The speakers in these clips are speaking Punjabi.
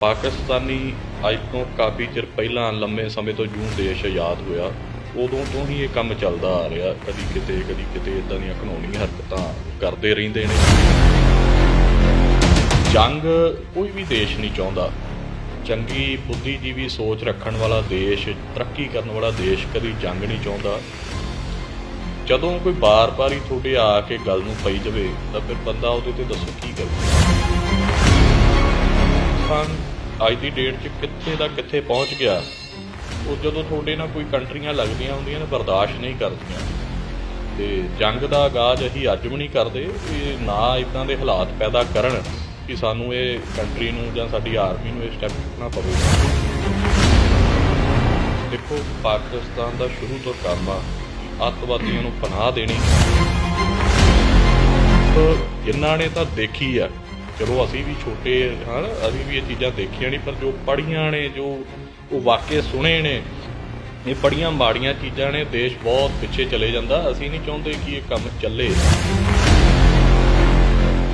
ਪਾਕਿਸਤਾਨੀ ਅੱਜ ਤੋਂ ਕਾਫੀ ਚਿਰ ਪਹਿਲਾਂ ਲੰਮੇ ਸਮੇਂ ਤੋਂ ਜੂੰ ਦੇਸ਼ ਆਜ਼ਾਦ ਹੋਇਆ, ਉਦੋਂ ਤੋਂ ਹੀ ਇਹ ਕੰਮ ਚੱਲਦਾ ਆ ਰਿਹਾ। ਕਦੀ ਕਿਤੇ ਕਦੀ ਕਿਤੇ ਇਦਾਂ ਦੀਆਂ ਕਾਨੂੰਨੀ ਹਰਕਤਾਂ ਕਰਦੇ ਰਹਿੰਦੇ ਨੇ। ਜੰਗ ਕੋਈ ਵੀ ਦੇਸ਼ ਨਹੀਂ ਚਾਹੁੰਦਾ। ਚੰਗੀ ਬੁੱਧੀਜੀਵੀ ਸੋਚ ਰੱਖਣ ਵਾਲਾ ਦੇਸ਼, ਤਰੱਕੀ ਕਰਨ ਵਾਲਾ ਦੇਸ਼ ਕਦੀ ਜੰਗ ਨਹੀਂ ਚਾਹੁੰਦਾ। ਜਦੋਂ ਕੋਈ ਬਾਰ-ਬਾਰ ਹੀ ਤੁਹਾਡੇ ਆ ਕੇ ਗੱਲ ਨੂੰ ਪਈ ਜਾਵੇ, ਤਾਂ ਫਿਰ ਬੰਦਾ ਉਹਦੇ ਤੇ ਦੱਸੋ ਕੀ ਕਰੇ। ਪਾਕਿਸਤਾਨ ਅੱਜ ਦੀ ਡੇਟ 'ਚ ਕਿੱਥੇ ਦਾ ਕਿੱਥੇ ਪਹੁੰਚ ਗਿਆ, ਉਹ ਜਦੋਂ ਤੁਹਾਡੇ ਨਾਲ ਕੋਈ ਕੰਟਰੀਆਂ ਲੱਗਦੀਆਂ ਹੁੰਦੀਆਂ ਨੇ, ਬਰਦਾਸ਼ਤ ਨਹੀਂ ਕਰਦੀਆਂ। ਤੇ ਜੰਗ ਦਾ ਆਗਾਜ਼ ਅਸੀਂ ਅੱਜ ਵੀ ਨਹੀਂ ਕਰਦੇ ਇਹ ਨਾ ਇਦਾਂ ਦੇ ਹਾਲਾਤ ਪੈਦਾ ਕਰਨ ਕਿ ਸਾਨੂੰ ਇਹ ਕੰਟਰੀ ਨੂੰ ਜਾਂ ਸਾਡੀ ਆਰਮੀ ਨੂੰ ਇਹ ਸਟੈਪ ਚੁੱਕਣਾ ਪਵੇ। ਦੇਖੋ, ਪਾਕਿਸਤਾਨ ਦਾ ਸ਼ੁਰੂ ਤੋਂ ਕੰਮ ਆ, ਅੱਤਵਾਦੀਆਂ ਨੂੰ ਪਨਾਹ ਦੇਣੀ। ਜਿਨ੍ਹਾਂ ਨੇ ਤਾਂ ਦੇਖੀ ਆ ਚਲੋ ਅਸੀਂ ਵੀ ਛੋਟੇ ਹਨ ਅਸੀਂ ਵੀ ਇਹ ਚੀਜ਼ਾਂ ਦੇਖੀਆਂ ਨਹੀਂ, ਪਰ ਜੋ ਪੜ੍ਹੀਆਂ ਨੇ, ਜੋ ਉਹ ਵਾਕਿਆ ਸੁਣੇ ਨੇ, ਇਹ ਬੜੀਆਂ ਮਾੜੀਆਂ ਚੀਜ਼ਾਂ ਨੇ, ਦੇਸ਼ ਬਹੁਤ ਪਿੱਛੇ ਚਲੇ ਜਾਂਦਾ। ਅਸੀਂ ਨਹੀਂ ਚਾਹੁੰਦੇ ਕਿ ਇਹ ਕੰਮ ਚੱਲੇ।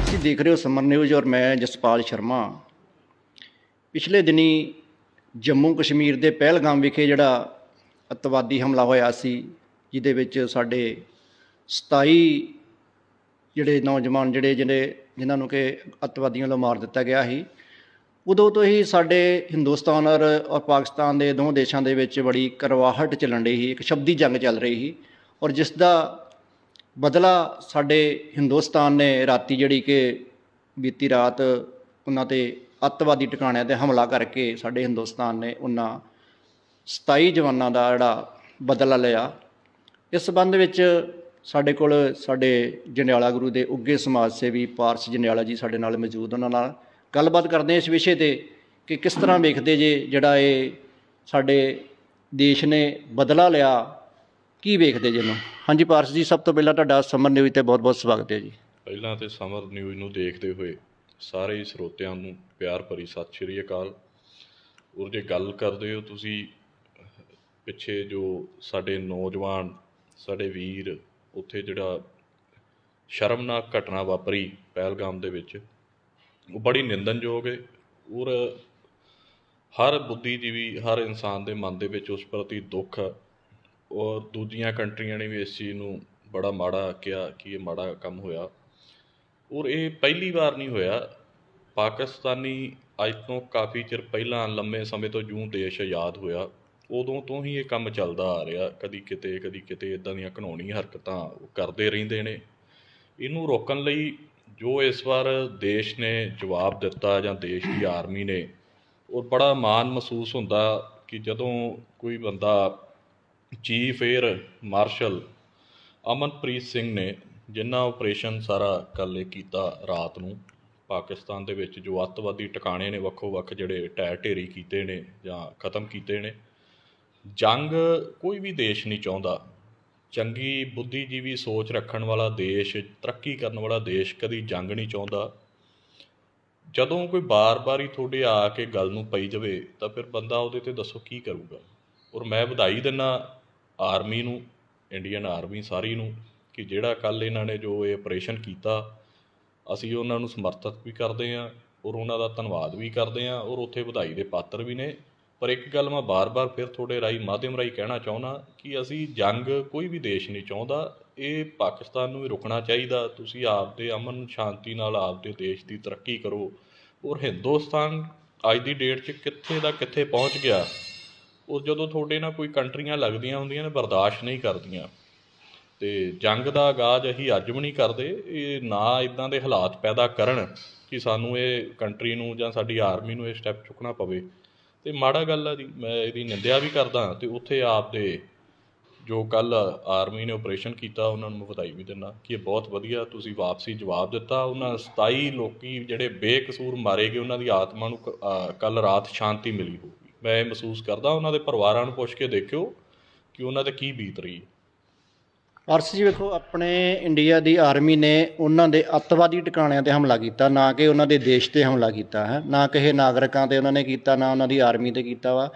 ਤੁਸੀਂ ਦੇਖ ਰਹੇ ਹੋ ਸਮਰ ਨਿਊਜ਼ ਔਰ ਮੈਂ ਜਸਪਾਲ ਸ਼ਰਮਾ। ਪਿਛਲੇ ਦਿਨੀ ਜੰਮੂ ਕਸ਼ਮੀਰ ਦੇ ਪਹਿਲਗਾਮ ਵਿਖੇ ਜਿਹੜਾ ਅੱਤਵਾਦੀ ਹਮਲਾ ਹੋਇਆ ਸੀ, ਜਿਹਦੇ ਵਿੱਚ ਸਾਡੇ 27 ਜਿਹੜੇ ਨੌਜਵਾਨ, ਜਿਹੜੇ ਜਿਹੜੇ ਜਿਨ੍ਹਾਂ ਨੂੰ ਕਿ ਅੱਤਵਾਦੀਆਂ ਵੱਲੋਂ ਮਾਰ ਦਿੱਤਾ ਗਿਆ ਸੀ। ਉਦੋਂ ਤੋਂ ਹੀ ਸਾਡੇ ਹਿੰਦੁਸਤਾਨ ਔਰ ਔਰ ਪਾਕਿਸਤਾਨ ਦੇ ਦੋਹਾਂ ਦੇਸ਼ਾਂ ਦੇ ਵਿੱਚ ਬੜੀ ਕਰਵਾਹਟ ਚੱਲਣ ਰਹੀ ਸੀ, ਇੱਕ ਸ਼ਬਦੀ ਜੰਗ ਚੱਲ ਰਹੀ ਸੀ ਔਰ ਜਿਸ ਦਾ ਬਦਲਾ ਸਾਡੇ ਹਿੰਦੁਸਤਾਨ ਨੇ ਰਾਤੀ ਜਿਹੜੀ ਕਿ ਬੀਤੀ ਰਾਤ ਉਹਨਾਂ ਤੇ ਅੱਤਵਾਦੀ ਟਿਕਾਣਿਆਂ ਤੇ ਹਮਲਾ ਕਰਕੇ ਸਾਡੇ ਹਿੰਦੁਸਤਾਨ ਨੇ ਉਹਨਾਂ 27 ਜਵਾਨਾਂ ਦਾ ਜਿਹੜਾ ਬਦਲਾ ਲਿਆ। ਇਸ ਸੰਬੰਧ ਵਿੱਚ ਸਾਡੇ ਕੋਲ ਸਾਡੇ ਜੰਡਿਆਲਾ ਗੁਰੂ ਦੇ ਉੱਗੇ ਸਮਾਜ ਸੇਵੀ ਪਾਰਸ ਜੰਡਿਆਲਾ ਜੀ ਸਾਡੇ ਨਾਲ ਮੌਜੂਦ ਉਹਨਾਂ ਨਾਲ। ਗੱਲਬਾਤ ਕਰਦੇ ਹਾਂ ਇਸ ਵਿਸ਼ੇ ਤੇ ਕਿ ਕਿਸ ਤਰ੍ਹਾਂ ਵੇਖਦੇ ਜੇ ਜਿਹੜਾ ਇਹ ਸਾਡੇ ਦੇਸ਼ ਨੇ ਬਦਲਾ ਲਿਆ, ਕੀ ਵੇਖਦੇ ਜੇ ਨੂੰ ਹਾਂਜੀ ਪਾਰਸ ਜੀ, ਸਭ ਤੋਂ ਪਹਿਲਾਂ ਤੁਹਾਡਾ ਸਮਰ ਨਿਊਜ਼ ਤੇ ਬਹੁਤ-ਬਹੁਤ ਸਵਾਗਤ ਹੈ ਜੀ। ਪਹਿਲਾਂ ਤੇ ਸਮਰ ਨਿਊਜ਼ ਨੂੰ ਦੇਖਦੇ ਹੋਏ ਸਾਰੇ ਹੀ ਸਰੋਤਿਆਂ ਨੂੰ ਪਿਆਰ ਭਰੀ ਸਤਿ ਸ਼੍ਰੀ ਅਕਾਲ। ਔਰ ਜੇ ਗੱਲ ਕਰਦੇ ਹੋ ਤੁਸੀਂ, ਪਿੱਛੇ ਜੋ ਸਾਡੇ ਨੌਜਵਾਨ, ਸਾਡੇ ਵੀਰ ਉੱਥੇ ਜਿਹੜਾ ਸ਼ਰਮਨਾਕ ਘਟਨਾ ਵਾਪਰੀ ਪਹਿਲਗਾਮ ਦੇ ਵਿੱਚ, ਉਹ ਬੜੀ ਨਿੰਦਨਯੋਗ ਹੈ ਔਰ ਹਰ ਬੁੱਧੀਜੀਵੀ, ਹਰ ਇਨਸਾਨ ਦੇ ਮਨ ਦੇ ਵਿੱਚ ਉਸ ਪ੍ਰਤੀ ਦੁੱਖ ਔਰ ਦੂਜੀਆਂ ਕੰਟਰੀਆਂ ਨੇ ਵੀ ਇਸ ਚੀਜ਼ ਨੂੰ ਬੜਾ ਮਾੜਾ ਕਿਹਾ ਕਿ ਇਹ ਮਾੜਾ ਕੰਮ ਹੋਇਆ। ਔਰ ਇਹ ਪਹਿਲੀ ਵਾਰ ਨਹੀਂ ਹੋਇਆ। ਪਾਕਿਸਤਾਨੀ ਅੱਜ ਤੋਂ ਕਾਫੀ ਚਿਰ ਪਹਿਲਾਂ, ਲੰਮੇ ਸਮੇਂ ਤੋਂ ਜੂੰ ਦੇਸ਼ ਆਜ਼ਾਦ ਹੋਇਆ। ਉਦੋਂ ਤੋਂ ਹੀ ਇਹ ਕੰਮ ਚੱਲਦਾ ਆ ਰਿਹਾ, ਕਦੀ ਕਿਤੇ ਕਦੀ ਕਿਤੇ ਇਦਾਂ ਦੀਆਂ ਕਾਨੂੰਨੀ ਹਰਕਤਾਂ ਕਰਦੇ ਰਹਿੰਦੇ ਨੇ। ਇਹਨੂੰ ਰੋਕਣ ਲਈ ਜੋ ਇਸ ਵਾਰ ਦੇਸ਼ ਨੇ ਜਵਾਬ ਦਿੱਤਾ ਜਾਂ ਦੇਸ਼ ਦੀ ਆਰਮੀ ਨੇ, ਉਹ ਬੜਾ ਮਾਣ ਮਹਿਸੂਸ ਹੁੰਦਾ ਕਿ ਜਦੋਂ ਕੋਈ ਬੰਦਾ chief air marshal Amanpreet Singh ਨੇ ਜਿੰਨਾ ਆਪਰੇਸ਼ਨ ਸਾਰਾ ਕੱਲੇ ਕੀਤਾ ਰਾਤ ਨੂੰ, ਪਾਕਿਸਤਾਨ ਦੇ ਵਿੱਚ ਜੋ ਅੱਤਵਾਦੀ ਟਿਕਾਣੇ ਨੇ ਵੱਖੋ ਵੱਖ ਜਿਹੜੇ ਢਹਿ ਢੇਰੀ ਕੀਤੇ ਨੇ ਜਾਂ ਖਤਮ ਕੀਤੇ ਨੇ ਜੰਗ ਕੋਈ ਵੀ ਦੇਸ਼ ਨਹੀਂ ਚਾਹੁੰਦਾ। ਚੰਗੀ ਬੁੱਧੀਜੀਵੀ ਸੋਚ ਰੱਖਣ ਵਾਲਾ ਦੇਸ਼, ਤਰੱਕੀ ਕਰਨ ਵਾਲਾ ਦੇਸ਼ ਕਦੀ ਜੰਗ ਨਹੀਂ ਚਾਹੁੰਦਾ। ਜਦੋਂ ਕੋਈ ਬਾਰ-ਬਾਰ ਹੀ ਤੁਹਾਡੇ ਆ ਕੇ ਗੱਲ ਨੂੰ ਪਈ ਜਾਵੇ, ਤਾਂ ਫਿਰ ਬੰਦਾ ਉਹਦੇ ਤੇ ਦੱਸੋ ਕੀ ਕਰੂਗਾ। ਔਰ ਮੈਂ ਵਧਾਈ ਦਿੰਦਾ ਆਰਮੀ ਨੂੰ, ਇੰਡੀਅਨ ਆਰਮੀ ਸਾਰੀ ਨੂੰ, ਕਿ ਜਿਹੜਾ ਕੱਲ ਇਹਨਾਂ ਨੇ ਜੋ ਇਹ ਆਪਰੇਸ਼ਨ ਕੀਤਾ, ਅਸੀਂ ਉਹਨਾਂ ਨੂੰ ਸਮਰਥਿਤ ਵੀ ਕਰਦੇ ਹਾਂ ਔਰ ਉਹਨਾਂ ਦਾ ਧੰਨਵਾਦ ਵੀ ਕਰਦੇ ਹਾਂ ਔਰ ਉੱਥੇ ਵਧਾਈ ਦੇ ਪਾਤਰ ਵੀ ਨੇ। ਪਰ ਇੱਕ ਗੱਲ ਮੈਂ ਬਾਰ-ਬਾਰ ਫਿਰ ਤੁਹਾਡੇ ਰਾਹੀਂ ਮਾਧਿਅਮ ਰਾਹੀਂ ਕਹਿਣਾ ਚਾਹੁੰਦਾ ਕਿ ਅਸੀਂ ਜੰਗ ਕੋਈ ਵੀ ਦੇਸ਼ ਨਹੀਂ ਚਾਹੁੰਦਾ, ਇਹ ਪਾਕਿਸਤਾਨ ਨੂੰ ਵੀ ਰੁਕਣਾ ਚਾਹੀਦਾ। ਤੁਸੀਂ ਆਪਦੇ ਅਮਨ ਸ਼ਾਂਤੀ ਨਾਲ ਆਪਦੇ ਦੇਸ਼ ਦੀ ਤਰੱਕੀ ਕਰੋ। ਔਰ ਹਿੰਦੁਸਤਾਨ ਅੱਜ ਦੀ ਡੇਟ 'ਚ ਕਿੱਥੇ ਦਾ ਕਿੱਥੇ ਪਹੁੰਚ ਗਿਆ, ਉਹ ਜਦੋਂ ਤੁਹਾਡੇ ਨਾਲ ਕੋਈ ਕੰਟਰੀਆਂ ਲੱਗਦੀਆਂ ਹੁੰਦੀਆਂ ਨੇ, ਬਰਦਾਸ਼ਤ ਨਹੀਂ ਕਰਦੀਆਂ। ਤੇ ਜੰਗ ਦਾ ਆਗਾਜ਼ ਅਸੀਂ ਅੱਜ ਵੀ ਨਹੀਂ ਕਰਦੇ, ਇਹ ਨਾ ਇਦਾਂ ਦੇ ਹਾਲਾਤ ਪੈਦਾ ਕਰਨ ਕਿ ਸਾਨੂੰ ਇਹ ਕੰਟਰੀ ਨੂੰ ਜਾਂ ਸਾਡੀ ਆਰਮੀ ਨੂੰ ਇਹ ਸਟੈਪ ਚੁੱਕਣਾ ਪਵੇ। ਤੇ ਮਾੜਾ ਗੱਲ ਆ ਜੀ, ਮੈਂ ਇਹਦੀ ਨਿੰਦਿਆ ਵੀ ਕਰਦਾ ਤੇ ਉੱਥੇ ਆਪਦੇ ਜੋ ਕੱਲ ਆਰਮੀ ਨੇ ਆਪਰੇਸ਼ਨ ਕੀਤਾ, ਉਹਨਾਂ ਨੂੰ ਵਧਾਈ ਵੀ ਦਿੰਦਾ ਕਿ ਇਹ ਬਹੁਤ ਵਧੀਆ ਤੁਸੀਂ ਵਾਪਸੀ ਜਵਾਬ ਦਿੱਤਾ। ਉਹਨਾਂ 27 ਲੋਕੀ ਜਿਹੜੇ ਬੇਕਸੂਰ ਮਾਰੇ ਗਏ, ਉਹਨਾਂ ਦੀ ਆਤਮਾ ਨੂੰ ਕੱਲ ਰਾਤ ਸ਼ਾਂਤੀ ਮਿਲੀ ਹੋਊਗੀ। ਮੈਂ ਇਹ ਮਹਿਸੂਸ ਕਰਦਾ, ਉਹਨਾਂ ਦੇ ਪਰਿਵਾਰਾਂ ਨੂੰ ਪੁੱਛ ਕੇ ਦੇਖਿਓ ਕਿ ਉਹਨਾਂ ਤੇ ਕੀ ਬੀਤ ਰਹੀ ਹੈ। ਅਰਸ਼ ਜੀ ਵੇਖੋ, ਆਪਣੇ ਇੰਡੀਆ ਦੀ ਆਰਮੀ ਨੇ ਉਹਨਾਂ ਦੇ ਅੱਤਵਾਦੀ ਟਿਕਾਣਿਆਂ ਤੇ ਹਮਲਾ ਕੀਤਾ, ਨਾ ਕਿ ਉਹਨਾਂ ਦੇ ਦੇਸ਼ ਤੇ ਹਮਲਾ ਕੀਤਾ, ਹੈ। ਨਾ ਕਿਸੇ ਨਾਗਰਿਕਾਂ ਤੇ ਉਹਨਾਂ ਨੇ ਕੀਤਾ, ਨਾ ਉਹਨਾਂ ਦੀ ਆਰਮੀ ਤੇ ਕੀਤਾ ਵਾ।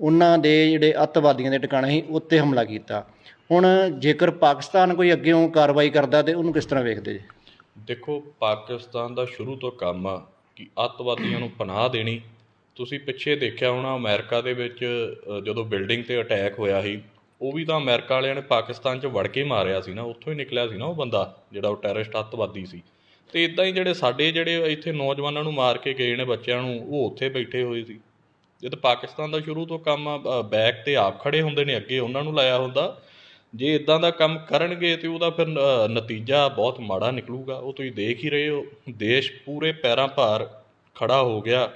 ਉਹਨਾਂ ਦੇ ਜਿਹੜੇ ਅੱਤਵਾਦੀਆਂ ਦੇ ਟਿਕਾਣੇ ਸੀ ਉੱਤੇ ਹਮਲਾ ਕੀਤਾ। ਹੁਣ ਜੇਕਰ ਪਾਕਿਸਤਾਨ ਕੋਈ ਅੱਗੇੋਂ ਕਾਰਵਾਈ ਕਰਦਾ ਤੇ ਉਹਨੂੰ ਕਿਸ ਤਰ੍ਹਾਂ ਵੇਖਦੇ ਜੀ? ਦੇਖੋ, ਪਾਕਿਸਤਾਨ ਦਾ ਸ਼ੁਰੂ ਤੋਂ ਕੰਮ ਆ ਕਿ ਅੱਤਵਾਦੀਆਂ ਨੂੰ ਪਨਾਹ ਦੇਣੀ। ਤੁਸੀਂ ਪਿੱਛੇ ਦੇਖਿਆ ਹੋਣਾ, ਅਮਰੀਕਾ ਦੇ ਵਿੱਚ ਜਦੋਂ ਬਿਲਡਿੰਗ ਤੇ ਅਟੈਕ ਹੋਇਆ ਸੀ ਉਹ ਵੀ ਤਾਂ ਅਮਰੀਕਾ ਵਾਲਿਆਂ ਨੇ ਪਾਕਿਸਤਾਨ 'ਚ ਵੜ ਕੇ ਮਾਰਿਆ ਸੀ ਨਾ, ਉੱਥੋਂ ਹੀ ਨਿਕਲਿਆ ਸੀ ਨਾ ਉਹ ਬੰਦਾ, ਜਿਹੜਾ ਉਹ ਟੈਰਰਿਸਟ ਅੱਤਵਾਦੀ ਸੀ। ਤੇ ਇਦਾਂ ਹੀ ਜਿਹੜੇ ਸਾਡੇ ਜਿਹੜੇ ਇੱਥੇ ਨੌਜਵਾਨਾਂ ਨੂੰ ਮਾਰ ਕੇ ਗਏ ਨੇ ਬੱਚਿਆਂ ਨੂੰ, ਉਹ ਉੱਥੇ ਬੈਠੇ ਹੋਏ ਸੀ। ਇਹ ਤਾਂ ਪਾਕਿਸਤਾਨ ਦਾ ਸ਼ੁਰੂ ਤੋਂ ਕੰਮ ਬੈਕ ਤੇ ਆਪ ਖੜੇ ਹੁੰਦੇ ਨੇ, ਅੱਗੇ ਉਹਨਾਂ ਨੂੰ ਲਾਇਆ ਹੁੰਦਾ। ਜੇ ਇਦਾਂ ਦਾ ਕੰਮ ਕਰਨਗੇ ਤੇ ਉਹਦਾ ਫਿਰ ਨਤੀਜਾ ਬਹੁਤ ਮਾੜਾ ਨਿਕਲੂਗਾ। ਉਹ ਤੁਸੀਂ ਦੇਖ ਹੀ ਰਹੇ ਹੋ, ਦੇਸ਼ ਪੂਰੇ ਪੈਰਾਂ ਭਾਰ ਖੜਾ ਹੋ ਗਿਆ।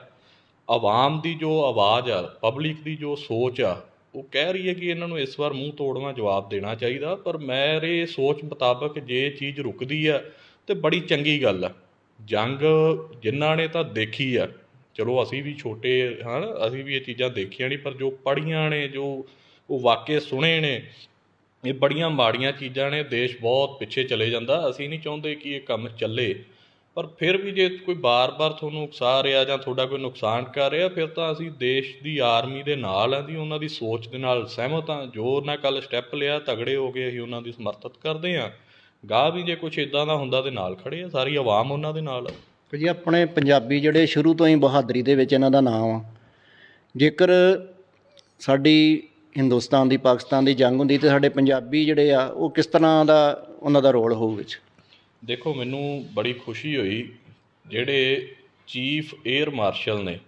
ਆਵਾਮ ਦੀ ਜੋ ਆਵਾਜ਼ ਆ ਪਬਲਿਕ ਦੀ ਜੋ ਸੋਚ ਆ ਉਹ ਕਹਿ ਰਹੀ ਹੈ ਕਿ ਇਹਨਾਂ ਨੂੰ ਇਸ ਵਾਰ ਮੂੰਹ ਤੋੜਵਾ ਜਵਾਬ ਦੇਣਾ ਚਾਹੀਦਾ, ਪਰ ਮੇਰੇ ਸੋਚ ਮੁਤਾਬਕ ਜੇ ਇਹ ਚੀਜ਼ ਰੁਕਦੀ ਆ ਤੇ ਬੜੀ ਚੰਗੀ ਗੱਲ ਆ। ਜੰਗ ਜਿਨ੍ਹਾਂ ਨੇ ਤਾਂ ਦੇਖੀ ਆ, ਚਲੋ ਅਸੀਂ ਵੀ ਛੋਟੇ ਹਨ ਅਸੀਂ ਵੀ ਇਹ ਚੀਜ਼ਾਂ ਦੇਖੀਆਂ ਨਹੀਂ, ਪਰ ਜੋ ਪੜ੍ਹੀਆਂ ਨੇ, ਜੋ ਉਹ ਵਾਕਿਆ ਸੁਣੇ ਨੇ, ਇਹ ਬੜੀਆਂ ਮਾੜੀਆਂ ਚੀਜ਼ਾਂ ਨੇ, ਦੇਸ਼ ਬਹੁਤ ਪਿੱਛੇ ਚਲੇ ਜਾਂਦਾ। ਅਸੀਂ ਨਹੀਂ ਚਾਹੁੰਦੇ ਕਿ ਇਹ ਕੰਮ ਚੱਲੇ। ਪਰ ਫਿਰ ਵੀ ਜੇ ਕੋਈ ਬਾਰ-ਬਾਰ ਤੁਹਾਨੂੰ ਉਕਸਾ ਰਿਹਾ ਜਾਂ ਤੁਹਾਡਾ ਕੋਈ ਨੁਕਸਾਨ ਕਰ ਰਿਹਾ, ਫਿਰ ਤਾਂ ਅਸੀਂ ਦੇਸ਼ ਦੀ, ਆਰਮੀ ਦੇ ਨਾਲ ਆਂ ਦੀ ਉਹਨਾਂ ਦੀ ਸੋਚ ਦੇ ਨਾਲ ਸਹਿਮਤ ਹਾਂ ਜੋ ਉਹਨਾਂ ਕੱਲ ਸਟੈਪ ਲਿਆ, ਤਗੜੇ ਹੋ ਗਏ ਅਸੀਂ ਉਹਨਾਂ ਦੀ ਸਮਰਥਤ ਕਰਦੇ ਹਾਂ ਗਾਹ ਵੀ ਜੇ ਕੁਝ ਇਦਾਂ ਦਾ ਹੁੰਦਾ ਤੇ ਨਾਲ ਖੜੇ ਆ, ਸਾਰੀ ਆਵਾਮ ਉਹਨਾਂ ਦੇ ਨਾਲ ਆ। ਜੀ, ਆਪਣੇ ਪੰਜਾਬੀ ਜਿਹੜੇ ਸ਼ੁਰੂ ਤੋਂ ਹੀ ਬਹਾਦਰੀ ਦੇ ਵਿੱਚ ਇਹਨਾਂ ਦਾ ਨਾਮ ਆ। ਜੇਕਰ ਸਾਡੀ ਹਿੰਦੁਸਤਾਨ ਦੀ, ਪਾਕਿਸਤਾਨ ਦੀ ਜੰਗ ਹੁੰਦੀ ਤੇ ਸਾਡੇ ਪੰਜਾਬੀ ਜਿਹੜੇ ਆ, ਉਹ ਕਿਸ ਤਰ੍ਹਾਂ ਦਾ ਉਹਨਾਂ ਦਾ ਰੋਲ ਹੋਊ ਵਿੱਚ? ਦੇਖੋ, ਮੈਨੂੰ ਬੜੀ ਖੁਸ਼ੀ ਹੋਈ ਜਿਹੜੇ ਚੀਫ 에ਅਰ ਮਾਰਸ਼ਲ ਨੇ,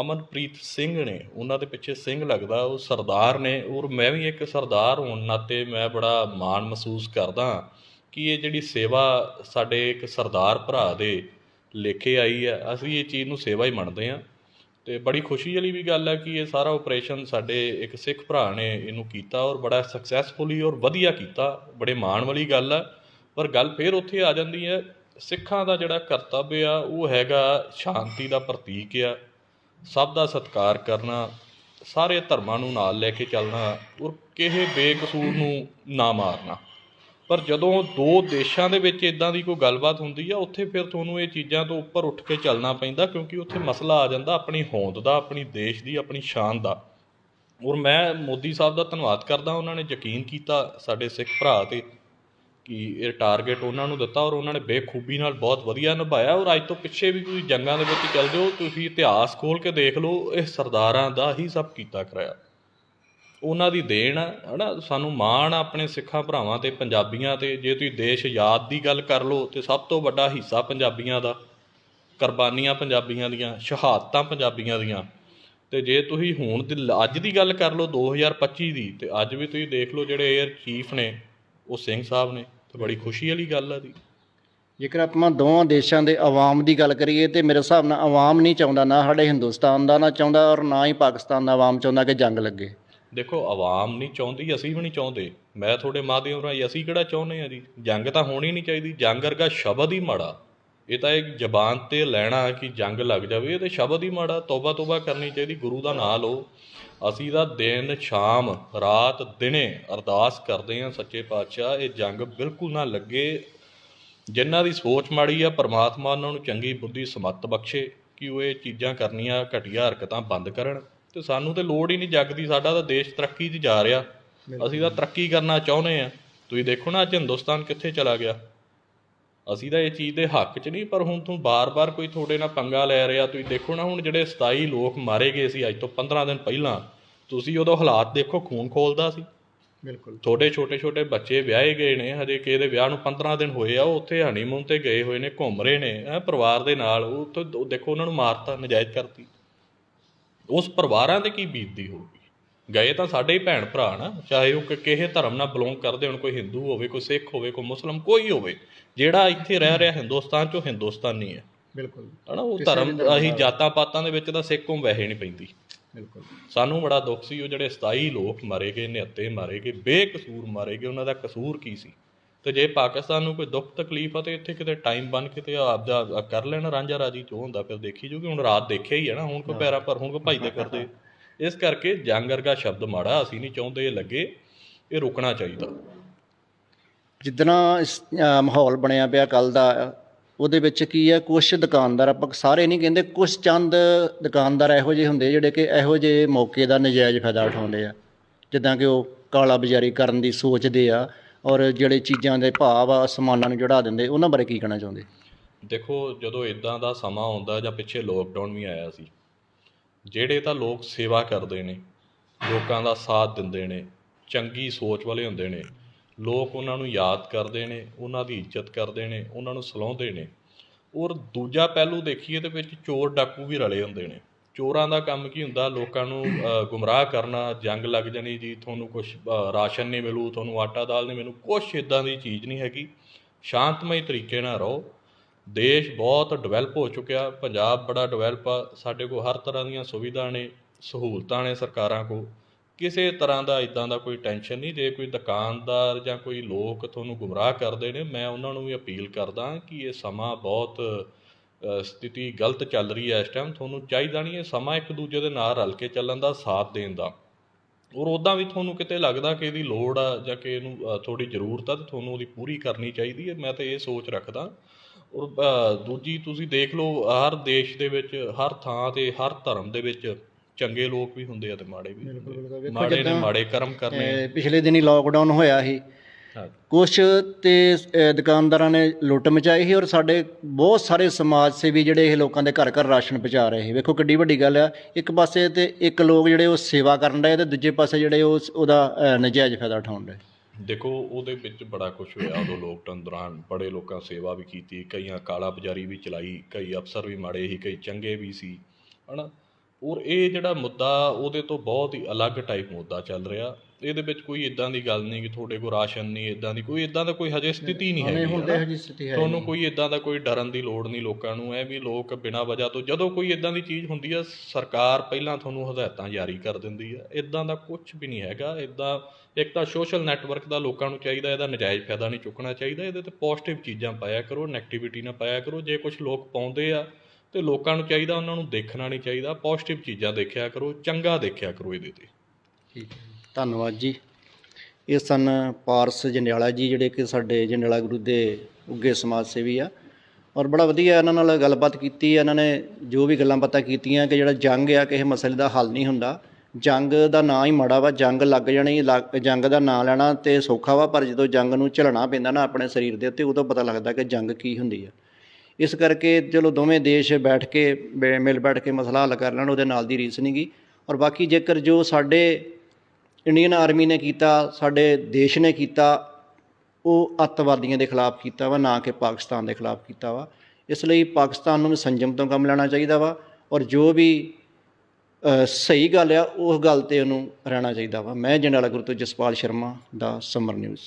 ਅਮਨਪ੍ਰੀਤ ਸਿੰਘ ਨੇ, ਉਹਨਾਂ ਦੇ ਪਿੱਛੇ ਸਿੰਘ ਲੱਗਦਾ, ਉਹ ਸਰਦਾਰ ਨੇ, ਔਰ ਮੈਂ ਵੀ ਇੱਕ ਸਰਦਾਰ ਹੋਣ ਨਾਤੇ ਮੈਂ ਬੜਾ ਮਾਣ ਮਹਿਸੂਸ ਕਰਦਾ ਕਿ ਇਹ ਜਿਹੜੀ ਸੇਵਾ ਸਾਡੇ ਇੱਕ ਸਰਦਾਰ ਭਰਾ ਦੇ ਲੇਖੇ ਆਈ ਹੈ, ਅਸੀਂ ਇਹ ਚੀਜ਼ ਨੂੰ ਸੇਵਾ ਹੀ ਮੰਨਦੇ ਹਾਂ। ਤੇ ਬੜੀ ਖੁਸ਼ੀ ਵਾਲੀ ਵੀ ਗੱਲ ਹੈ ਕਿ ਇਹ ਸਾਰਾ ਆਪਰੇਸ਼ਨ ਸਾਡੇ ਇੱਕ ਸਿੱਖ ਭਰਾ ਨੇ ਇਹਨੂੰ ਕੀਤਾ ਔਰ ਬੜਾ ਸਕਸੈਸਫੁਲੀ ਔਰ ਵਧੀਆ ਕੀਤਾ, ਬੜੇ ਮਾਣ ਵਾਲੀ ਗੱਲ ਹੈ। ਪਰ ਗੱਲ ਫੇਰ ਉੱਥੇ ਆ ਜਾਂਦੀ ਹੈ, ਸਿੱਖਾਂ ਦਾ ਜਿਹੜਾ ਕਰਤੱਵ ਆ, ਉਹ ਹੈਗਾ ਸ਼ਾਂਤੀ ਦਾ ਪ੍ਰਤੀਕ ਆ, ਸਭ ਦਾ ਸਤਿਕਾਰ ਕਰਨਾ, ਸਾਰੇ ਧਰਮਾਂ ਨੂੰ ਨਾਲ ਲੈ ਕੇ ਚੱਲਣਾ, ਔਰ ਕਿਸੇ ਬੇਕਸੂਰ ਨੂੰ ਨਾ ਮਾਰਨਾ। ਪਰ ਜਦੋਂ ਦੋ ਦੇਸ਼ਾਂ ਦੇ ਵਿੱਚ ਇਦਾਂ ਦੀ ਕੋਈ ਗੱਲਬਾਤ ਹੁੰਦੀ ਆ, ਉੱਥੇ ਫਿਰ ਤੁਹਾਨੂੰ ਇਹ ਚੀਜ਼ਾਂ ਤੋਂ ਉੱਪਰ ਉੱਠ ਕੇ ਚੱਲਣਾ ਪੈਂਦਾ, ਕਿਉਂਕਿ ਉੱਥੇ ਮਸਲਾ ਆ ਜਾਂਦਾ ਆਪਣੀ ਹੋਂਦ ਦਾ, ਆਪਣੀ ਦੇਸ਼ ਦੀ, ਆਪਣੀ ਸ਼ਾਨ ਦਾ। ਔਰ ਮੈਂ ਮੋਦੀ ਸਾਹਿਬ ਦਾ ਧੰਨਵਾਦ ਕਰਦਾ, ਉਹਨਾਂ ਨੇ ਯਕੀਨ ਕੀਤਾ ਸਾਡੇ ਸਿੱਖ ਭਰਾ ਤੇ। ਕਿ ਇਹ ਟਾਰਗੇਟ ਉਹਨਾਂ ਨੂੰ ਦਿੱਤਾ ਔਰ ਉਹਨਾਂ ਨੇ ਬੇਖੂਬੀ ਨਾਲ ਬਹੁਤ ਵਧੀਆ ਨਿਭਾਇਆ ਔਰ ਅੱਜ ਤੋਂ ਪਿੱਛੇ ਵੀ ਤੁਸੀਂ ਜੰਗਾਂ ਦੇ ਵਿੱਚ ਚੱਲ ਜਾਓ ਤੁਸੀਂ ਇਤਿਹਾਸ ਖੋਲ ਕੇ ਦੇਖ ਲਓ, ਇਹ ਸਰਦਾਰਾਂ ਦਾ ਹੀ ਸਭ ਕੀਤਾ ਕਰਾਇਆ। ਉਹਨਾਂ ਦੀ ਦੇਣ ਹੈ ਹਨਾ, ਸਾਨੂੰ ਮਾਣ ਆ ਆਪਣੇ ਸਿੱਖਾਂ ਭਰਾਵਾਂ ਤੇ, ਪੰਜਾਬੀਆਂ ਤੇ, ਜੇ ਤੁਸੀਂ ਦੇਸ਼ ਯਾਦ ਦੀ ਗੱਲ ਕਰ ਲਓ ਤੇ ਸਭ ਤੋਂ ਵੱਡਾ ਹਿੱਸਾ ਪੰਜਾਬੀਆਂ ਦਾ, ਕੁਰਬਾਨੀਆਂ ਪੰਜਾਬੀਆਂ ਦੀਆਂ, ਸ਼ਹਾਦਤਾਂ ਪੰਜਾਬੀਆਂ ਦੀਆਂ। ਤੇ ਜੇ ਤੁਸੀਂ ਹੁਣ ਦੀ ਅੱਜ ਦੀ ਗੱਲ ਕਰ ਲਓ 2025 ਦੀ, ਤੇ ਅੱਜ ਵੀ ਤੁਸੀਂ ਦੇਖ ਲਓ ਜਿਹੜੇ 에ਅਰ ਚੀਫ ਨੇ, ਉਹ ਸਿੰਘ ਸਾਹਿਬ ਨੇ ਤੇ ਬੜੀ ਖੁਸ਼ੀ ਵਾਲੀ ਗੱਲ ਆ ਦੀ। ਜੇਕਰ ਆਪਾਂ ਦੋਵਾਂ ਦੇਸ਼ਾਂ ਦੇ ਆਵਾਮ ਦੀ ਗੱਲ ਕਰੀਏ ਤੇ ਮੇਰੇ ਹਿਸਾਬ ਨਾਲ ਆਵਾਮ ਨਹੀਂ ਚਾਹੁੰਦਾ ਨਾ ਸਾਡੇ ਹਿੰਦੁਸਤਾਨ ਦਾ ਨਾ ਚਾਹੁੰਦਾ ਔਰ ਨਾ ਹੀ ਪਾਕਿਸਤਾਨ ਦਾ ਆਵਾਮ ਚਾਹੁੰਦਾ ਕਿ ਜੰਗ ਲੱਗੇ। ਦੇਖੋ ਆਵਾਮ ਨਹੀਂ ਚਾਹੁੰਦੀ ਅਸੀਂ ਵੀ ਨਹੀਂ ਚਾਹੁੰਦੇ। ਮੈਂ ਤੁਹਾਡੇ ਮਾਧਿਅਮ ਰਾਹੀਂ ਅਸੀਂ ਕਿਹੜਾ ਚਾਹੁੰਦੇ ਆ ਜੀ? ਜੰਗ ਤਾਂ ਹੋਣੀ ਨਹੀਂ ਚਾਹੀਦੀ। ਜੰਗ ਵਰਗਾ ਸ਼ਬਦ ਹੀ ਮਾੜਾ। ਇਹ ਤਾਂ ਇੱਕ ਜ਼ਬਾਨ ਤੇ ਲੈਣਾ ਕਿ ਜੰਗ ਲੱਗ ਜਾਵੇ, ਇਹ ਤੇ ਸ਼ਬਦ ਹੀ ਮਾੜਾ, ਤੋਬਾ ਤੋਬਾ ਕਰਨੀ ਚਾਹੀਦੀ, ਗੁਰੂ ਦਾ ਨਾਮ ਲਓ। ਅਸੀਂ ਤਾਂ ਦਿਨ ਸ਼ਾਮ, ਰਾਤ ਦਿਨੇ ਅਰਦਾਸ ਕਰਦੇ ਹਾਂ ਸੱਚੇ ਪਾਤਸ਼ਾਹ, ਇਹ ਜੰਗ ਬਿਲਕੁਲ ਨਾ ਲੱਗੇ। ਜਿਨ੍ਹਾਂ ਦੀ ਸੋਚ ਮਾੜੀ ਆ, ਪਰਮਾਤਮਾ ਉਹਨਾਂ ਨੂੰ ਚੰਗੀ ਬੁੱਧੀ ਸਮੱਤ ਬਖਸ਼ੇ ਕਿ ਉਹ ਇਹ ਚੀਜ਼ਾਂ ਕਰਨੀਆਂ, ਘਟੀਆ ਹਰਕਤਾਂ ਬੰਦ ਕਰਨ। ਤੇ ਸਾਨੂੰ ਤੇ ਲੋੜ ਹੀ ਨਹੀਂ ਜੱਗ ਦੀ ਸਾਡਾ ਤਾਂ ਦੇਸ਼ ਤਰੱਕੀ 'ਚ ਜਾ ਰਿਹਾ। ਅਸੀਂ ਤਾਂ ਤਰੱਕੀ ਕਰਨਾ ਚਾਹੁੰਦੇ ਆ ਤੁਸੀਂ ਦੇਖੋ ਨਾ ਅੱਜ ਹਿੰਦੁਸਤਾਨ ਕਿੱਥੇ ਚਲਾ ਗਿਆ। ਅਸੀਂ ਤਾਂ ਇਹ ਚੀਜ਼ ਦੇ ਹੱਕ 'ਚ ਨਹੀਂ ਪਰ ਹੁਣ ਤੂੰ ਬਾਰ-ਬਾਰ ਕੋਈ ਤੁਹਾਡੇ ਨਾਲ ਪੰਗਾ ਲੈ ਰਿਹਾ ਤੁਸੀਂ ਦੇਖੋ ਨਾ ਹੁਣ ਜਿਹੜੇ 27 ਲੋਕ ਮਾਰੇ ਗਏ ਸੀ ਅੱਜ ਤੋਂ 15 ਦਿਨ ਪਹਿਲਾਂ ਤੁਸੀਂ ਉਦੋਂ ਹਾਲਾਤ ਦੇਖੋ ਖੂਨ ਖੋਲਦਾ ਸੀ। ਬਿਲਕੁਲ। ਛੋਟੇ ਛੋਟੇ ਛੋਟੇ ਬੱਚੇ ਵਿਆਹੇ ਗਏ ਨੇ ਹਜੇ ਕਿਸੇ ਦੇ ਵਿਆਹ ਨੂੰ 15 ਦਿਨ ਹੋਏ ਆ ਉਹ ਉੱਥੇ ਹਨੀਮੂਨ ਤੇ ਗਏ ਹੋਏ ਨੇ ਘੁੰਮ ਰਹੇ ਨੇ ਪਰਿਵਾਰ ਦੇ ਨਾਲ ਉਹ ਉੱਥੇ ਦੇਖੋ ਉਹਨਾਂ ਨੂੰ ਮਾਰਤਾ ਨਜਾਇਜ਼ ਕਰਤੀ। ਉਸ ਪਰਿਵਾਰਾਂ ਤੇ ਕੀ ਬੀਤਦੀ ਹੋਊਗੀ ਗਏ ਤਾਂ ਸਾਡੇ ਹੀ ਭੈਣ ਭਰਾ ਨਾ ਚਾਹੇ ਉਹ ਕਿਸੇ ਧਰਮ ਨਾਲ ਬਿਲੋਂਗ ਕਰਦੇ ਹੋਣ ਕੋਈ ਹਿੰਦੂ ਹੋਵੇ ਕੋਈ ਸਿੱਖ ਹੋਵੇ ਕੋਈ ਮੁਸਲਮ ਕੋਈ ਹੋਵੇ ਜਿਹੜਾ ਇੱਥੇ ਰਹਿ ਰਿਹਾ ਹਿੰਦੁਸਤਾਨ 'ਚ ਹਿੰਦੁਸਤਾਨੀ ਹੈ। ਬਿਲਕੁਲ। ਹਨਾ ਉਹ ਧਰਮ ਅਸੀਂ ਦਾ। ਜਾਤਾਂ ਪਾਤਾਂ ਦੇ ਵਿੱਚ ਤਾਂ ਸਿੱਖ ਨੂੰ ਵੈਸੇ ਨਹੀਂ ਪੈਂਦੀ। ਬਿਲਕੁਲ। ਸਾਨੂੰ ਬੜਾ ਦੁੱਖ ਸੀ ਉਹ ਜਿਹੜੇ 27 ਲੋਕ ਮਾਰੇ ਗਏ ਨਿਹੱਤੇ ਮਾਰੇ ਗਏ ਬੇਕਸੂਰ ਮਾਰੇ ਗਏ ਉਹਨਾਂ ਦਾ ਕਸੂਰ ਕੀ ਸੀ? ਤੇ ਜੇ ਪਾਕਿਸਤਾਨ ਨੂੰ ਕੋਈ ਦੁੱਖ ਤਕਲੀਫ ਆ ਤੇ ਇੱਥੇ ਕਿਤੇ ਟਾਈਮ ਬਣ ਕੇ ਤੇ ਆਪਦਾ ਕਰ ਲੈਣ ਰਾਂਝਾ ਰਾਜੀ ਜੋ ਹੁੰਦਾ? ਫਿਰ ਦੇਖੀ ਜੂਗੀ ਹੁਣ ਰਾਤ ਦੇਖਿਆ ਹੀ ਹੈ ਨਾ ਹੁਣ ਕੋ ਪੈਰਾਂ ਪਰ ਹੁਣ ਕੋ ਭਜਦੇ ਕਰਦੇ ਇਸ ਕਰਕੇ ਜੰਗ ਵਰਗਾ ਸ਼ਬਦ ਮਾੜਾ ਅਸੀਂ ਨਹੀਂ ਚਾਹੁੰਦੇ ਇਹ ਲੱਗੇ ਇਹ ਰੁਕਣਾ ਚਾਹੀਦਾ। ਜਿੱਦਣਾ ਇਸ ਮਾਹੌਲ ਬਣਿਆ ਪਿਆ ਕੱਲ ਦਾ ਉਹਦੇ ਵਿੱਚ ਕੀ ਹੈ ਕੁਝ ਦੁਕਾਨਦਾਰ ਆਪਾਂ ਸਾਰੇ ਨਹੀਂ ਕਹਿੰਦੇ ਕੁਝ ਚੰਦ ਦੁਕਾਨਦਾਰ ਇਹੋ ਜਿਹੇ ਹੁੰਦੇ ਜਿਹੜੇ ਕਿ ਇਹੋ ਜਿਹੇ ਮੌਕੇ ਦਾ ਨਜਾਇਜ਼ ਫਾਇਦਾ ਉਠਾਉਂਦੇ ਆ। ਜਿੱਦਾਂ ਕਿ ਉਹ ਕਾਲਾ ਬਾਜ਼ਾਰੀ ਕਰਨ ਦੀ ਸੋਚਦੇ ਆ ਔਰ ਜਿਹੜੇ ਚੀਜ਼ਾਂ ਦੇ ਭਾਅ ਆ ਸਮਾਨਾਂ ਨੂੰ ਚੜਾ ਦਿੰਦੇ ਉਹਨਾਂ ਬਾਰੇ ਕੀ ਕਹਿਣਾ ਚਾਹੁੰਦੇ? ਦੇਖੋ ਜਦੋਂ ਇਦਾਂ ਦਾ ਸਮਾਂ ਆਉਂਦਾ ਜਾਂ ਪਿੱਛੇ ਲੋਕਡਾਊਨ ਵੀ ਆਇਆ ਸੀ ਜਿਹੜੇ ਤਾਂ ਲੋਕ ਸੇਵਾ ਕਰਦੇ ਨੇ, ਲੋਕਾਂ ਦਾ ਸਾਥ ਦਿੰਦੇ ਨੇ, ਚੰਗੀ ਸੋਚ ਵਾਲੇ ਹੁੰਦੇ ਨੇ, ਲੋਕ ਉਹਨਾਂ ਨੂੰ ਯਾਦ ਕਰਦੇ ਨੇ, ਉਹਨਾਂ ਦੀ ਇੱਜ਼ਤ ਕਰਦੇ ਨੇ, ਉਹਨਾਂ ਨੂੰ ਸਲਾਹੁੰਦੇ ਨੇ। ਔਰ ਦੂਜਾ ਪਹਿਲੂ ਦੇਖੀਏ ਤਾਂ ਵਿੱਚ ਚੋਰ ਡਾਕੂ ਵੀ ਰਲੇ ਹੁੰਦੇ ਨੇ। ਚੋਰਾਂ ਦਾ ਕੰਮ ਕੀ ਹੁੰਦਾ, ਲੋਕਾਂ ਨੂੰ ਗੁੰਮਰਾਹ ਕਰਨਾ, ਜੰਗ ਲੱਗ ਜਾਣੀ ਜੀ, ਤੁਹਾਨੂੰ ਕੁਝ ਰਾਸ਼ਨ ਨਹੀਂ ਮਿਲੂ, ਤੁਹਾਨੂੰ ਆਟਾ ਦਾਲ ਨਹੀਂ ਮਿਲੂ ਕੁਝ ਇਦਾਂ ਦੀ ਚੀਜ਼ ਨਹੀਂ ਹੈਗੀ। ਸ਼ਾਂਤਮਈ ਤਰੀਕੇ ਨਾਲ ਰਹੋ। ਦੇਸ਼ ਬਹੁਤ ਡਿਵੈਲਪ ਹੋ ਚੁੱਕਿਆ ਪੰਜਾਬ ਬੜਾ ਡਿਵੈਲਪ ਆ ਸਾਡੇ ਕੋਲ ਹਰ ਤਰ੍ਹਾਂ ਦੀਆਂ ਸੁਵਿਧਾ ਨੇ ਸਹੂਲਤਾਂ ਨੇ ਸਰਕਾਰਾਂ ਕੋਲ। ਕਿਸੇ ਤਰ੍ਹਾਂ ਦਾ ਇਦਾਂ ਦਾ ਕੋਈ ਟੈਨਸ਼ਨ ਨਹੀਂ ਜੇ ਕੋਈ ਦੁਕਾਨਦਾਰ ਜਾਂ ਕੋਈ ਲੋਕ ਤੁਹਾਨੂੰ ਗੁੰਮਰਾਹ ਕਰਦੇ ਨੇ ਮੈਂ ਉਹਨਾਂ ਨੂੰ ਵੀ ਅਪੀਲ ਕਰਦਾ ਕਿ ਇਹ ਸਮਾਂ ਬਹੁਤ ਸਥਿਤੀ ਗਲਤ ਚੱਲ ਰਹੀ ਹੈ ਇਸ ਟਾਈਮ ਤੁਹਾਨੂੰ ਚਾਹੀਦਾ ਨਹੀਂ ਇਹ ਸਮਾਂ ਇੱਕ ਦੂਜੇ ਦੇ ਨਾਲ ਰਲ ਕੇ ਚੱਲਣ ਦਾ ਸਾਥ ਦੇਣ ਦਾ। ਔਰ ਉੱਦਾਂ ਵੀ ਤੁਹਾਨੂੰ ਕਿਤੇ ਲੱਗਦਾ ਕਿ ਇਹਦੀ ਲੋੜ ਆ ਜਾਂ ਕਿ ਇਹਨੂੰ ਅ, ਥੋੜੀ ਜ਼ਰੂਰਤ ਆ ਤੇ ਤੁਹਾਨੂੰ ਉਹਦੀ ਪੂਰੀ ਕਰਨੀ ਚਾਹੀਦੀ ਹੈ ਮੈਂ ਤਾਂ ਇਹ ਸੋਚ ਰੱਖਦਾ। ਔਰ ਦੂਜੀ ਤੁਸੀਂ ਦੇਖ ਲਓ ਹਰ ਦੇਸ਼ ਦੇ ਵਿੱਚ ਹਰ ਥਾਂ ਤੇ ਹਰ ਧਰਮ ਦੇ ਵਿੱਚ ਚੰਗੇ ਲੋਕ ਵੀ ਹੁੰਦੇ ਆ ਤੇ ਮਾੜੇ ਵੀ ਮਾੜੇ ਨੇ ਮਾੜੇ ਕਰਮ ਕਰਨੇ ਪਿਛਲੇ ਦਿਨੀ ਲਾਕਡਾਊਨ ਹੋਇਆ ਸੀ। ਕੁਛ ਤੇ ਦੁਕਾਨਦਾਰਾਂ ਨੇ ਲੁੱਟ ਮਚਾਈ ਸੀ ਔਰ ਸਾਡੇ ਬਹੁਤ ਸਾਰੇ ਸਮਾਜ ਸੇਵੀ ਜਿਹੜੇ ਇਹ ਲੋਕਾਂ ਦੇ ਘਰ ਘਰ ਰਾਸ਼ਨ ਪਹੁੰਚਾ ਰਹੇ ਸੀ। ਵੇਖੋ ਕਿੱਡੀ ਵੱਡੀ ਗੱਲ ਆ ਇੱਕ ਪਾਸੇ ਤੇ ਇੱਕ ਲੋਕ ਜਿਹੜੇ ਉਹ ਸੇਵਾ ਕਰਨ ਡਏ ਤੇ ਦੂਜੇ ਪਾਸੇ ਜਿਹੜੇ ਉਹ ਉਹਦਾ ਨਜਾਇਜ਼ ਫਾਇਦਾ ਉਠਾਉਣ ਡਏ। ਦੇਖੋ, ਉਹਦੇ ਵਿੱਚ ਬੜਾ ਕੁਝ ਹੋਇਆ ਉਦੋਂ ਲੋਕਡਾਊਨ ਦੌਰਾਨ। ਬੜੇ ਲੋਕਾਂ ਸੇਵਾ ਵੀ ਕੀਤੀ, ਕਈਆਂ ਕਾਲਾ ਬਾਜ਼ਾਰੀ ਵੀ ਚਲਾਈ, ਕਈ ਅਫਸਰ ਵੀ ਮਾੜੇ ਸੀ, ਕਈ ਚੰਗੇ ਵੀ ਸੀ ਹੈ ਨਾ ਔਰ ਇਹ ਜਿਹੜਾ ਮੁੱਦਾ ਉਹਦੇ ਤੋਂ ਬਹੁਤ ਹੀ ਅਲੱਗ ਟਾਈਪ ਮੁੱਦਾ ਚੱਲ ਰਿਹਾ। ਇਹਦੇ ਵਿੱਚ ਕੋਈ ਇਦਾਂ ਦੀ ਗੱਲ ਨਹੀਂ ਕਿ ਤੁਹਾਡੇ ਕੋਲ ਰਾਸ਼ਨ ਨਹੀਂ ਇਦਾਂ ਦੀ ਕੋਈ ਇਦਾਂ ਦਾ ਕੋਈ ਹਜੇ ਸਥਿਤੀ ਨਹੀਂ ਹੁਣ। ਤਾਂ ਸਥਿਤੀ ਹੈ ਤੁਹਾਨੂੰ ਕੋਈ ਇਦਾਂ ਦਾ ਕੋਈ ਡਰਨ ਦੀ ਲੋੜ ਨਹੀਂ ਲੋਕਾਂ ਨੂੰ ਐ ਵੀ ਲੋਕ ਬਿਨਾਂ ਵਜ੍ਹਾ ਤੋਂ ਜਦੋਂ ਕੋਈ ਇਦਾਂ ਦੀ ਚੀਜ਼ ਹੁੰਦੀ ਆ ਸਰਕਾਰ ਪਹਿਲਾਂ ਤੁਹਾਨੂੰ ਹਦਾਇਤਾਂ ਜਾਰੀ ਕਰ ਦਿੰਦੀ ਆ ਇਦਾਂ ਦਾ ਕੁਝ ਵੀ ਨਹੀਂ ਹੈਗਾ ਇਦਾਂ ਇੱਕ ਤਾਂ ਸੋਸ਼ਲ ਨੈਟਵਰਕ ਦਾ ਲੋਕਾਂ ਨੂੰ ਚਾਹੀਦਾ ਇਹਦਾ ਨਜਾਇਜ਼ ਫਾਇਦਾ ਨਹੀਂ ਚੁੱਕਣਾ ਚਾਹੀਦਾ ਇਹਦੇ ਤੇ ਪੋਜ਼ਿਟਿਵ ਚੀਜ਼ਾਂ ਪਾਇਆ ਕਰੋ ਨੈਗੇਟਿਵਿਟੀ ਨਾ ਪਾਇਆ ਕਰੋ ਜੇ ਕੁਝ ਲੋਕ ਪਾਉਂਦੇ ਆ ਤੇ ਲੋਕਾਂ ਨੂੰ ਚਾਹੀਦਾ ਉਹਨਾਂ ਨੂੰ ਦੇਖਣਾ ਨਹੀਂ ਚਾਹੀਦਾ ਪੋਜ਼ਿਟਿਵ ਚੀਜ਼ਾਂ ਦੇਖਿਆ ਕਰੋ ਚੰਗਾ ਦੇਖਿਆ ਕਰੋ ਇਹਦੇ ਤੇ ਠੀਕ ਹੈ। ਧੰਨਵਾਦ ਜੀ। ਇਹ ਸਨ ਪਾਰਸ ਜੰਡਿਆਲਾ ਜੀ, ਜਿਹੜੇ ਕਿ ਸਾਡੇ ਜੰਡਿਆਲਾ ਗੁਰੂ ਦੇ ਉੱਗੇ ਸਮਾਜ ਸੇਵੀ ਆ। ਔਰ ਬੜਾ ਵਧੀਆ ਇਹਨਾਂ ਨਾਲ ਗੱਲਬਾਤ ਕੀਤੀ, ਇਹਨਾਂ ਨੇ ਜੋ ਵੀ ਗੱਲਾਂ ਬਾਤਾਂ ਕੀਤੀਆਂ ਕਿ ਜਿਹੜਾ ਜੰਗ ਆ, ਕਿਸੇ ਮਸਲੇ ਦਾ ਹੱਲ ਨਹੀਂ ਹੁੰਦਾ। ਜੰਗ ਦਾ ਨਾਂ ਹੀ ਮਾੜਾ ਵਾ, ਜੰਗ ਲੱਗ ਜਾਣੀ, ਲੱਗ- ਜੰਗ ਦਾ ਨਾਂ ਲੈਣਾ ਤੇ ਸੌਖਾ ਵਾ, ਪਰ ਜਦੋਂ ਜੰਗ ਨੂੰ ਝੱਲਣਾ ਪੈਂਦਾ ਨਾ ਆਪਣੇ ਸਰੀਰ ਦੇ ਉੱਤੇ, ਉਦੋਂ ਪਤਾ ਲੱਗਦਾ ਕਿ ਜੰਗ ਕੀ ਹੁੰਦੀ ਆ। ਇਸ ਕਰਕੇ ਚਲੋ ਦੋਵੇਂ ਦੇਸ਼ ਬੈਠ ਕੇ, ਬੇ- ਮਿਲ ਬੈਠ ਕੇ ਮਸਲਾ ਹੱਲ ਕਰ ਲੈਣ, ਉਹਦੇ ਨਾਲ ਦੀ ਰੀਸ ਨਹੀਂ ਗੀ ਔਰ ਬਾਕੀ ਜੇਕਰ ਜੋ ਸਾਡੇ ਇੰਡੀਅਨ ਆਰਮੀ ਨੇ ਕੀਤਾ, ਸਾਡੇ ਦੇਸ਼ ਨੇ ਕੀਤਾ, ਉਹ ਅੱਤਵਾਦੀਆਂ ਦੇ ਖਿਲਾਫ ਕੀਤਾ ਵਾ, ਨਾ ਕਿ ਪਾਕਿਸਤਾਨ ਦੇ ਖਿਲਾਫ ਕੀਤਾ ਵਾ। ਇਸ ਲਈ ਪਾਕਿਸਤਾਨ ਨੂੰ ਵੀ ਸੰਜਮ ਤੋਂ ਕੰਮ ਲੈਣਾ ਚਾਹੀਦਾ ਵਾ ਔਰ ਜੋ ਵੀ ਸਹੀ ਗੱਲ ਆ, ਉਸ ਗੱਲ ਤੇ ਉਹਨੂੰ ਰਹਿਣਾ ਚਾਹੀਦਾ ਵਾ। ਮੈਂ ਜੰਡਾਲਾ ਗੁਰੂ ਤੋਂ ਜਸਪਾਲ ਸ਼ਰਮਾ ਦਾ ਸਮਰ ਨਿਊਜ਼।